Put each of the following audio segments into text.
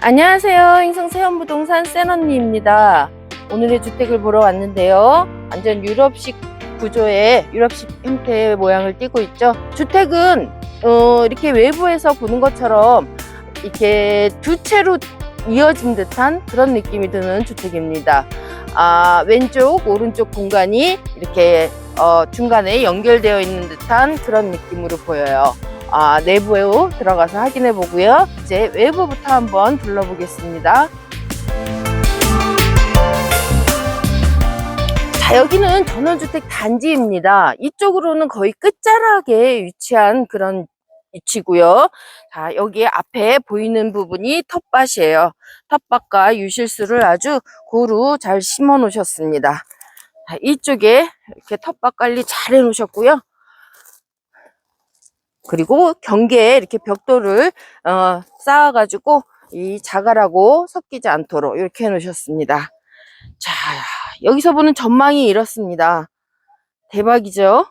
안녕하세요. 행성 세원부동산 센언니입니다. 오늘의 주택을 보러 왔는데요. 완전 유럽식 구조의 유럽식 형태의 모양을 띠고 있죠. 주택은 어, 이렇게 외부에서 보는 것처럼 이렇게 두 채로 이어진 듯한 그런 느낌이 드는 주택입니다. 아, 왼쪽, 오른쪽 공간이 이렇게 어, 중간에 연결되어 있는 듯한 그런 느낌으로 보여요. 아, 내부에 들어가서 확인해 보고요. 이제 외부부터 한번 둘러보겠습니다. 자, 여기는 전원주택 단지입니다. 이쪽으로는 거의 끝자락에 위치한 그런 위치고요. 자, 여기 앞에 보이는 부분이 텃밭이에요. 텃밭과 유실수를 아주 고루 잘 심어 놓으셨습니다. 자, 이쪽에 이렇게 텃밭 관리 잘 해 놓으셨고요. 그리고 경계에 이렇게 벽돌을 어, 쌓아가지고 이 자갈하고 섞이지 않도록 이렇게 해놓으셨습니다. 자, 여기서 보는 전망이 이렇습니다. 대박이죠?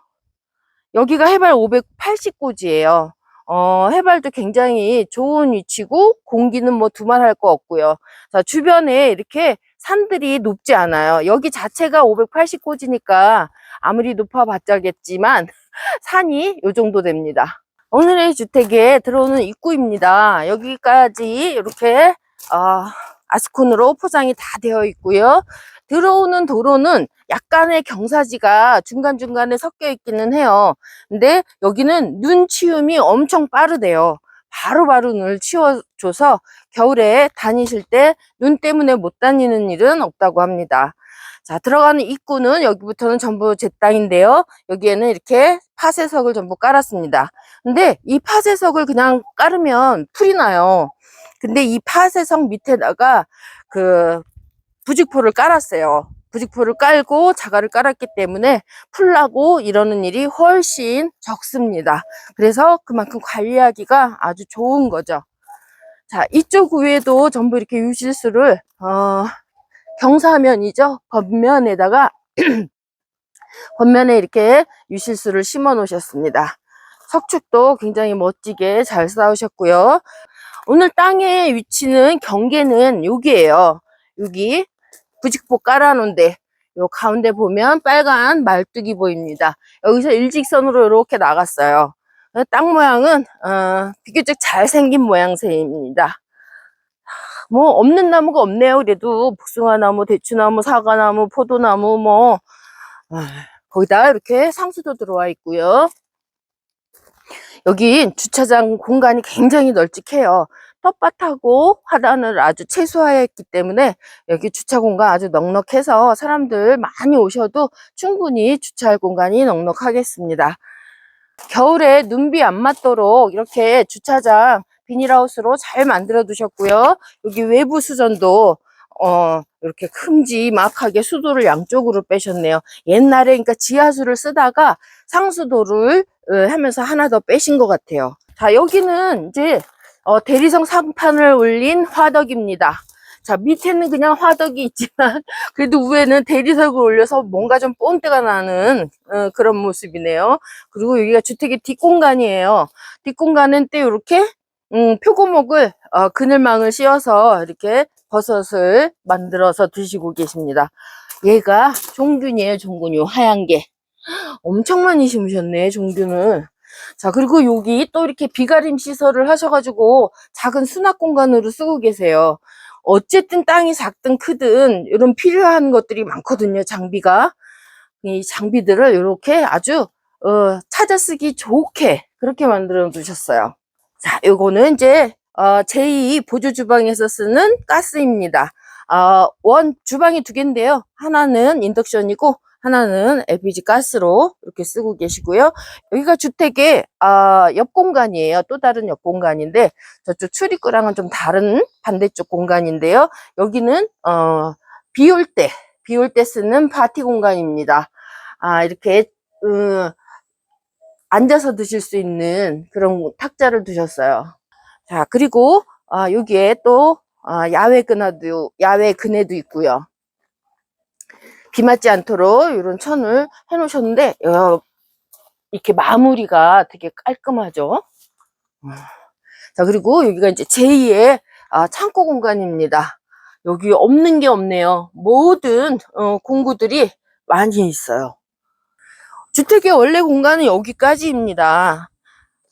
여기가 해발 580고지예요. 어, 해발도 굉장히 좋은 위치고 공기는 뭐 두말할 거 없고요. 자, 주변에 이렇게 산들이 높지 않아요. 여기 자체가 580고지니까 아무리 높아봤자겠지만 산이 요 정도 됩니다. 오늘의 주택에 들어오는 입구입니다. 여기까지 이렇게 어, 아스콘으로 포장이 다 되어 있고요. 들어오는 도로는 약간의 경사지가 중간중간에 섞여 있기는 해요. 근데 여기는 눈 치움이 엄청 빠르대요. 바로바로 눈을 치워줘서 겨울에 다니실 때 눈 때문에 못 다니는 일은 없다고 합니다. 자, 들어가는 입구는 여기부터는 전부 제 땅인데요. 여기에는 이렇게 파쇄석을 전부 깔았습니다. 근데 이 파쇄석을 그냥 깔으면 풀이 나요. 근데 이 파쇄석 밑에다가 그 부직포를 깔았어요. 부직포를 깔고 자갈을 깔았기 때문에 풀나고 이러는 일이 훨씬 적습니다. 그래서 그만큼 관리하기가 아주 좋은 거죠. 자, 이쪽 위에도 전부 이렇게 유실수를 어, 경사면이죠. 겉면에다가 겉면에 이렇게 유실수를 심어 놓으셨습니다. 석축도 굉장히 멋지게 잘 쌓으셨고요. 오늘 땅의 위치는 경계는 여기에요. 여기 부직포 깔아놓은데 요 가운데 보면 빨간 말뚝이 보입니다. 여기서 일직선으로 이렇게 나갔어요. 땅 모양은 어, 비교적 잘생긴 모양새입니다. 뭐 없는 나무가 없네요. 그래도 복숭아나무, 대추나무, 사과나무, 포도나무 뭐 아, 거기다 이렇게 상수도 들어와 있고요. 여기 주차장 공간이 굉장히 널찍해요. 텃밭하고 화단을 아주 최소화했기 때문에 여기 주차 공간 아주 넉넉해서 사람들 많이 오셔도 충분히 주차할 공간이 넉넉하겠습니다. 겨울에 눈비 안 맞도록 이렇게 주차장 비닐하우스로 잘 만들어 두셨고요. 여기 외부 수전도 어, 이렇게 큼지막하게 수도를 양쪽으로 빼셨네요. 옛날에 그러니까 지하수를 쓰다가 상수도를 어, 하면서 하나 더 빼신 것 같아요. 자, 여기는 이제 어, 대리석 상판을 올린 화덕입니다. 자, 밑에는 그냥 화덕이 있지만, 그래도 위에는 대리석을 올려서 뭔가 좀 본때가 나는 어, 그런 모습이네요. 그리고 여기가 주택의 뒷공간이에요. 뒷공간은 또 이렇게 음, 표고목을 어, 그늘망을 씌워서 이렇게 버섯을 만들어서 드시고 계십니다. 얘가 종균이에요, 종균. 요 하얀 게. 엄청 많이 심으셨네, 종균을. 자, 그리고 여기 또 이렇게 비가림 시설을 하셔가지고 작은 수납 공간으로 쓰고 계세요. 어쨌든 땅이 작든 크든 이런 필요한 것들이 많거든요, 장비가. 이 장비들을 이렇게 아주 어, 찾아 쓰기 좋게 그렇게 만들어 두셨어요. 자, 요거는 이제 어, 제2 보조 주방에서 쓰는 가스입니다. 어, 원 주방이 두 개인데요. 하나는 인덕션이고 하나는 LPG 가스로 이렇게 쓰고 계시고요. 여기가 주택의 아, 옆 공간이에요. 또 다른 옆 공간인데 저쪽 출입구랑은 좀 다른 반대쪽 공간인데요. 여기는 어, 비올 때, 비올 때 쓰는 파티 공간입니다. 아, 이렇게 음, 앉아서 드실 수 있는 그런 탁자를 두셨어요. 자, 그리고 아, 여기에 또 아, 야외 그네도 야외 그네도 있고요. 비 맞지 않도록 이런 천을 해 놓으셨는데 어, 이렇게 마무리가 되게 깔끔하죠. 자, 그리고 여기가 이제 제2의 아, 창고 공간입니다. 여기 없는 게 없네요. 모든 어, 공구들이 많이 있어요. 주택의 원래 공간은 여기까지입니다.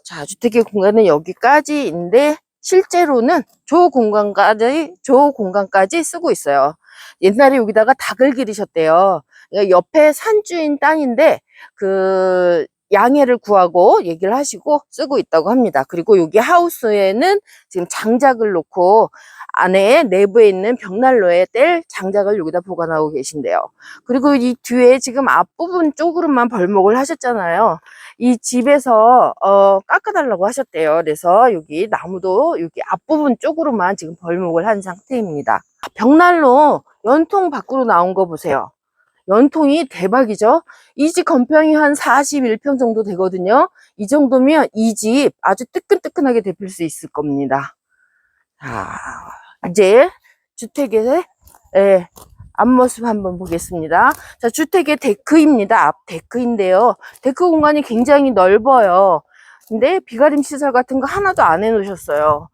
자, 주택의 공간은 여기까지인데 실제로는 저 공간까지 저 공간까지 쓰고 있어요. 옛날에 여기다가 닭을 기르셨대요. 그러니까 옆에 산주인 땅인데 그 양해를 구하고 얘기를 하시고 쓰고 있다고 합니다. 그리고 여기 하우스에는 지금 장작을 놓고 안에 내부에 있는 벽난로에 뗄 장작을 여기다 보관하고 계신데요. 그리고 이 뒤에 지금 앞부분 쪽으로만 벌목을 하셨잖아요. 이 집에서 어, 깎아달라고 하셨대요. 그래서 여기 나무도 여기 앞부분 쪽으로만 지금 벌목을 한 상태입니다. 벽난로 연통 밖으로 나온 거 보세요. 연통이 대박이죠. 이 집 건평이 한 41평 정도 되거든요. 이 정도면 이 집 아주 뜨끈뜨끈하게 데필 수 있을 겁니다. 자, 이제 주택의 예, 앞모습 한번 보겠습니다. 자, 주택의 데크입니다. 앞 데크인데요. 데크 공간이 굉장히 넓어요. 근데 비가림 시설 같은 거 하나도 안 해놓으셨어요.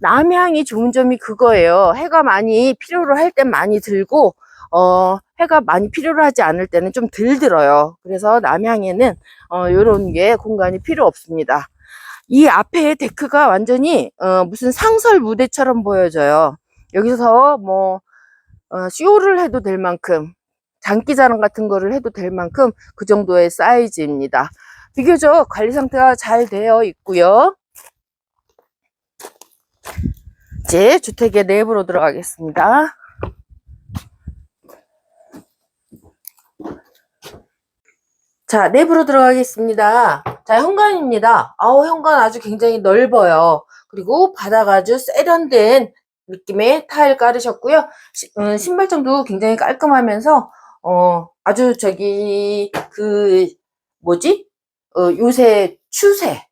남향이 좋은 점이 그거예요. 해가 많이 필요로 할 땐 많이 들고, 어, 해가 많이 필요로 하지 않을 때는 좀 덜 들어요. 그래서 남향에는, 어, 요런 게 공간이 필요 없습니다. 이 앞에 데크가 완전히, 어, 무슨 상설 무대처럼 보여져요. 여기서 뭐, 어, 쇼를 해도 될 만큼, 장기자랑 같은 거를 해도 될 만큼 그 정도의 사이즈입니다. 비교적 관리 상태가 잘 되어 있고요. 이제 주택의 내부로 들어가겠습니다. 자, 내부로 들어가겠습니다. 자, 현관입니다. 아우, 현관 아주 굉장히 넓어요. 그리고 바닥 아주 세련된 느낌의 타일 깔으셨고요. 시- 음, 신발장도 굉장히 깔끔하면서, 어, 아주 저기, 그, 뭐지? 어, 요새 추세.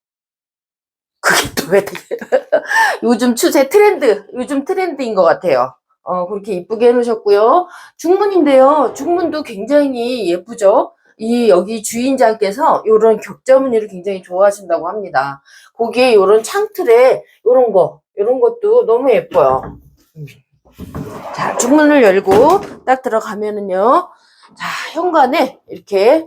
그게 또 왜 되게, 요즘 추세 트렌드, 요즘 트렌드인 것 같아요. 어, 그렇게 이쁘게 해놓으셨고요. 중문인데요. 중문도 굉장히 예쁘죠? 이, 여기 주인장께서 요런 격자무늬를 굉장히 좋아하신다고 합니다. 거기에 요런 창틀에 요런 거, 요런 것도 너무 예뻐요. 음. 자, 중문을 열고 딱 들어가면은요. 자, 현관에 이렇게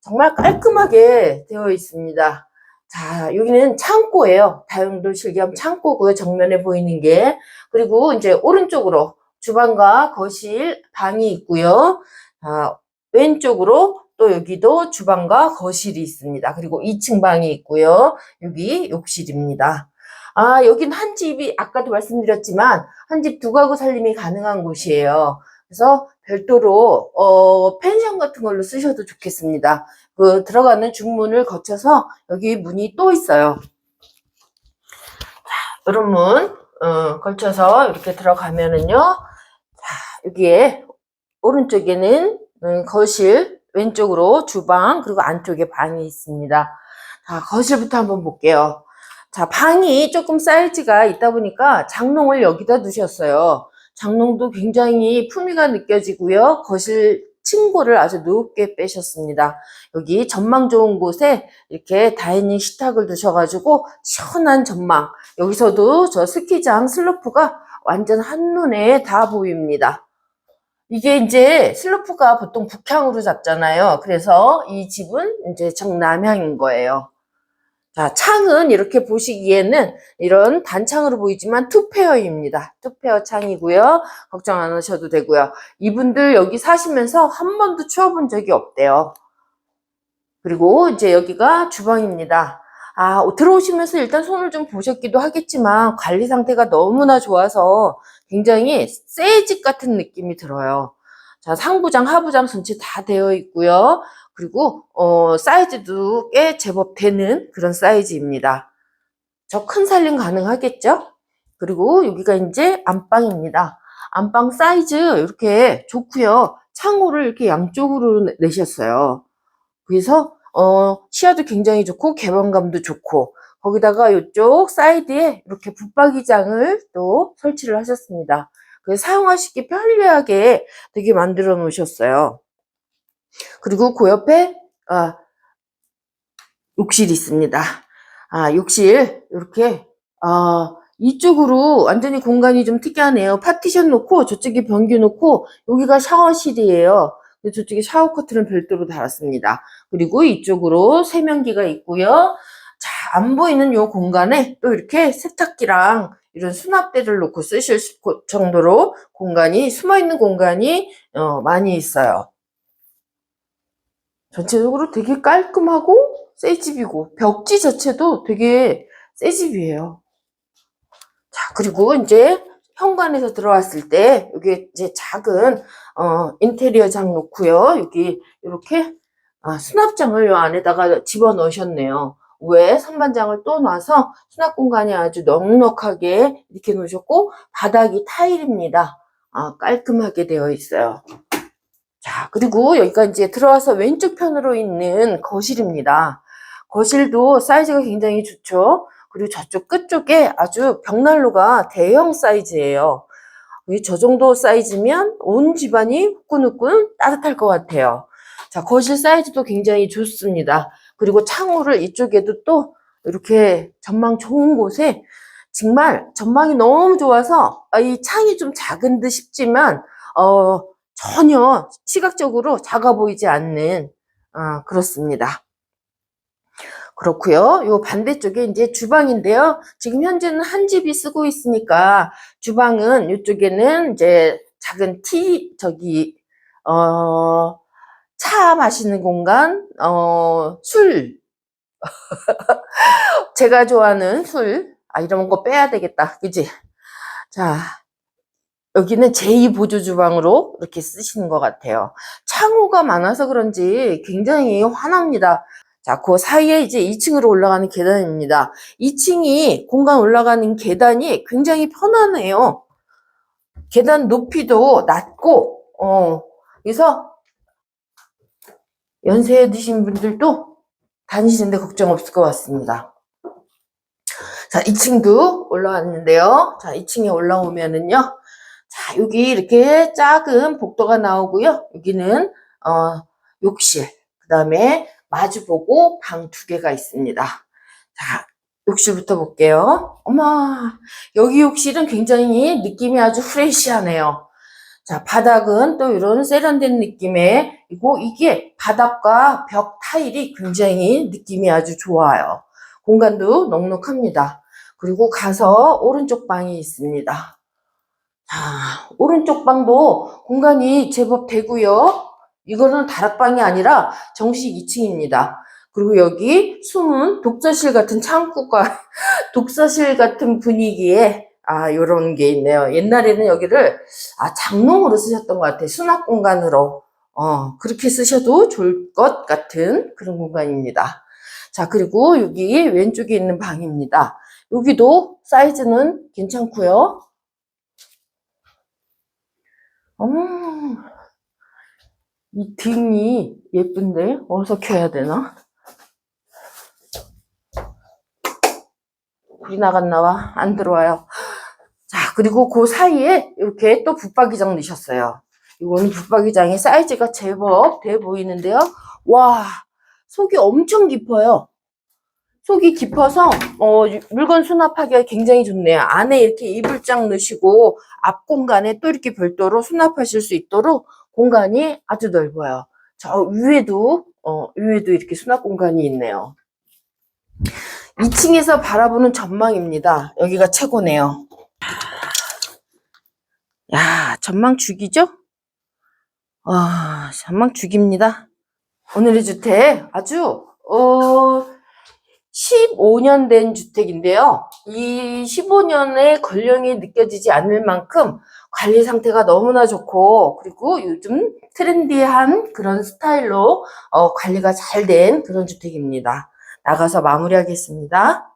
정말 깔끔하게 되어 있습니다. 자, 여기는 창고예요. 다용도 실겸 창고고요. 정면에 보이는 게. 그리고 이제 오른쪽으로 주방과 거실, 방이 있고요. 자, 왼쪽으로 또 여기도 주방과 거실이 있습니다. 그리고 2층 방이 있고요. 여기 욕실입니다. 아, 여긴 한 집이 아까도 말씀드렸지만 한 집 두 가구 살림이 가능한 곳이에요. 그래서 별도로 어, 펜션 같은 걸로 쓰셔도 좋겠습니다. 그 들어가는 중문을 거쳐서 여기 문이 또 있어요. 자, 이런 문 어, 걸쳐서 이렇게 들어가면은요. 자, 여기에 오른쪽에는 음, 거실, 왼쪽으로 주방, 그리고 안쪽에 방이 있습니다. 자, 거실부터 한번 볼게요. 자, 방이 조금 사이즈가 있다 보니까 장롱을 여기다 두셨어요. 장롱도 굉장히 품위가 느껴지고요. 거실 층고를 아주 높게 빼셨습니다. 여기 전망 좋은 곳에 이렇게 다이닝 식탁을 두셔가지고 시원한 전망. 여기서도 저 스키장 슬로프가 완전 한눈에 다 보입니다. 이게 이제 슬로프가 보통 북향으로 잡잖아요. 그래서 이 집은 이제 정남향인 거예요. 자, 창은 이렇게 보시기에는 이런 단창으로 보이지만 투페어입니다. 투페어 창이고요. 걱정 안 하셔도 되고요. 이분들 여기 사시면서 한 번도 추워본 적이 없대요. 그리고 이제 여기가 주방입니다. 아, 들어오시면서 일단 손을 좀 보셨기도 하겠지만 관리 상태가 너무나 좋아서 굉장히 새집 같은 느낌이 들어요. 자, 상부장, 하부장 전체 다 되어 있고요. 그리고 어, 사이즈도 꽤 제법 되는 그런 사이즈입니다. 저 큰 살림 가능하겠죠? 그리고 여기가 이제 안방입니다. 안방 사이즈 이렇게 좋고요. 창호를 이렇게 양쪽으로 내- 내셨어요. 그래서 어, 시야도 굉장히 좋고 개방감도 좋고 거기다가 이쪽 사이드에 이렇게 붙박이장을 또 설치를 하셨습니다. 그래서 사용하시기 편리하게 되게 만들어 놓으셨어요. 그리고 그 옆에 아, 욕실이 있습니다. 아, 욕실 이렇게 아, 이쪽으로 완전히 공간이 좀 특이하네요. 파티션 놓고 저쪽에 변기 놓고 여기가 샤워실이에요. 저쪽에 샤워 커튼은 별도로 달았습니다. 그리고 이쪽으로 세면기가 있고요. 자, 안 보이는 요 공간에 또 이렇게 세탁기랑 이런 수납대를 놓고 쓰실 정도로 공간이 숨어 있는 공간이 어, 많이 있어요. 전체적으로 되게 깔끔하고 새 집이고 벽지 자체도 되게 새 집이에요. 자, 그리고 이제 현관에서 들어왔을 때 여기 이제 작은 어, 인테리어 장 놓고요. 여기 이렇게 아, 수납장을 요 안에다가 집어 넣으셨네요. 왜 선반장을 또 놔서 수납 공간이 아주 넉넉하게 이렇게 놓으셨고 바닥이 타일입니다. 아, 깔끔하게 되어 있어요. 자, 그리고 여기가 이제 들어와서 왼쪽 편으로 있는 거실입니다. 거실도 사이즈가 굉장히 좋죠. 그리고 저쪽 끝쪽에 아주 벽난로가 대형 사이즈예요. 이저 정도 사이즈면 온 집안이 후끈후끈 따뜻할 것 같아요. 자, 거실 사이즈도 굉장히 좋습니다. 그리고 창호를 이쪽에도 또 이렇게 전망 좋은 곳에 정말 전망이 너무 좋아서 아, 이 창이 좀 작은 듯 싶지만 어, 전혀 시각적으로 작아 보이지 않는 아, 그렇습니다. 그렇고요. 요 반대쪽에 이제 주방인데요. 지금 현재는 한 집이 쓰고 있으니까 주방은 이쪽에는 이제 작은 티 저기 어, 차 마시는 공간, 어, 술. 제가 좋아하는 술. 아, 이런 거 빼야 되겠다. 그지? 자, 여기는 제2보조 주방으로 이렇게 쓰시는 것 같아요. 창호가 많아서 그런지 굉장히 환합니다. 자, 그 사이에 이제 2층으로 올라가는 계단입니다. 2층이 공간 올라가는 계단이 굉장히 편하네요. 계단 높이도 낮고, 어, 그래서 연세 드신 분들도 다니시는데 걱정 없을 것 같습니다. 자, 2층도 올라왔는데요. 자, 2층에 올라오면은요. 자, 여기 이렇게 작은 복도가 나오고요. 여기는, 어, 욕실. 그 다음에 마주보고 방 두 개가 있습니다. 자, 욕실부터 볼게요. 어머, 여기 욕실은 굉장히 느낌이 아주 프레시하네요. 자, 바닥은 또 이런 세련된 느낌의, 이고 이게 바닥과 벽 타일이 굉장히 느낌이 아주 좋아요. 공간도 넉넉합니다. 그리고 가서 오른쪽 방이 있습니다. 자, 오른쪽 방도 공간이 제법 되고요. 이거는 다락방이 아니라 정식 2층입니다. 그리고 여기 숨은 독서실 같은 창구가 독서실 같은 분위기에 아 요런 게 있네요. 옛날에는 여기를 아 장롱으로 쓰셨던 것 같아요. 수납 공간으로 어 그렇게 쓰셔도 좋을 것 같은 그런 공간입니다. 자 그리고 여기 왼쪽에 있는 방입니다. 여기도 사이즈는 괜찮고요. 음, 이 등이 예쁜데 어디서 켜야 되나? 불이 나갔나 봐. 안 들어와요. 자, 그리고 그 사이에 이렇게 또 붙박이장 넣으셨어요. 이거는 붙박이장의 사이즈가 제법 돼 보이는데요. 와, 속이 엄청 깊어요. 속이 깊어서 어, 물건 수납하기가 굉장히 좋네요. 안에 이렇게 이불장 넣으시고 앞 공간에 또 이렇게 별도로 수납하실 수 있도록 공간이 아주 넓어요. 저 위에도 어, 위에도 이렇게 수납 공간이 있네요. 2층에서 바라보는 전망입니다. 여기가 최고네요. 야, 전망 죽이죠? 아, 전망 죽입니다. 오늘의 주택 아주 어 15년 된 주택인데요. 이 15년의 권령이 느껴지지 않을 만큼 관리 상태가 너무나 좋고 그리고 요즘 트렌디한 그런 스타일로 어, 관리가 잘 된 그런 주택입니다. 나가서 마무리하겠습니다.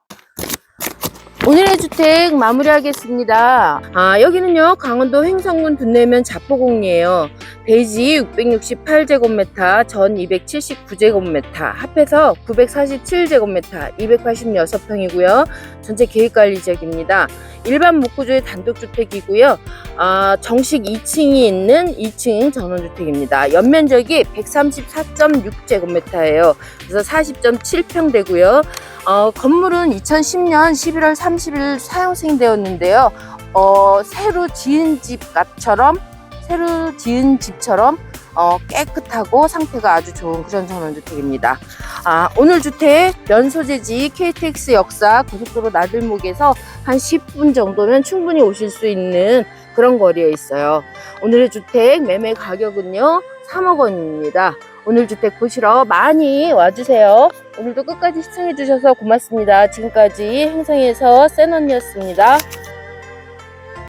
오늘의 주택 마무리하겠습니다. 아, 여기는요, 강원도 횡성군 분내면 자포공이에요. 대지 668제곱미터, 전 279제곱미터, 합해서 947제곱미터, 286평이고요. 전체 계획관리 지역입니다. 일반 목구조의 단독주택이고요. 아, 정식 2층이 있는 2층 전원주택입니다. 연면적이 134.6제곱미터예요. 그래서 40.7평 되고요. 어, 건물은 2010년 11월 30일 사용 승인되었는데요. 어, 새로 지은 집 값처럼 새로 지은 집처럼 어, 깨끗하고 상태가 아주 좋은 그런 전원주택입니다. 아, 오늘 주택 면소재지 KTX 역사 고속도로 나들목에서 한 10분 정도면 충분히 오실 수 있는 그런 거리에 있어요. 오늘의 주택 매매 가격은요 3억 원입니다. 오늘 주택 보시러 많이 와주세요. 오늘도 끝까지 시청해 주셔서 고맙습니다. 지금까지 행성에서 센언니였습니다.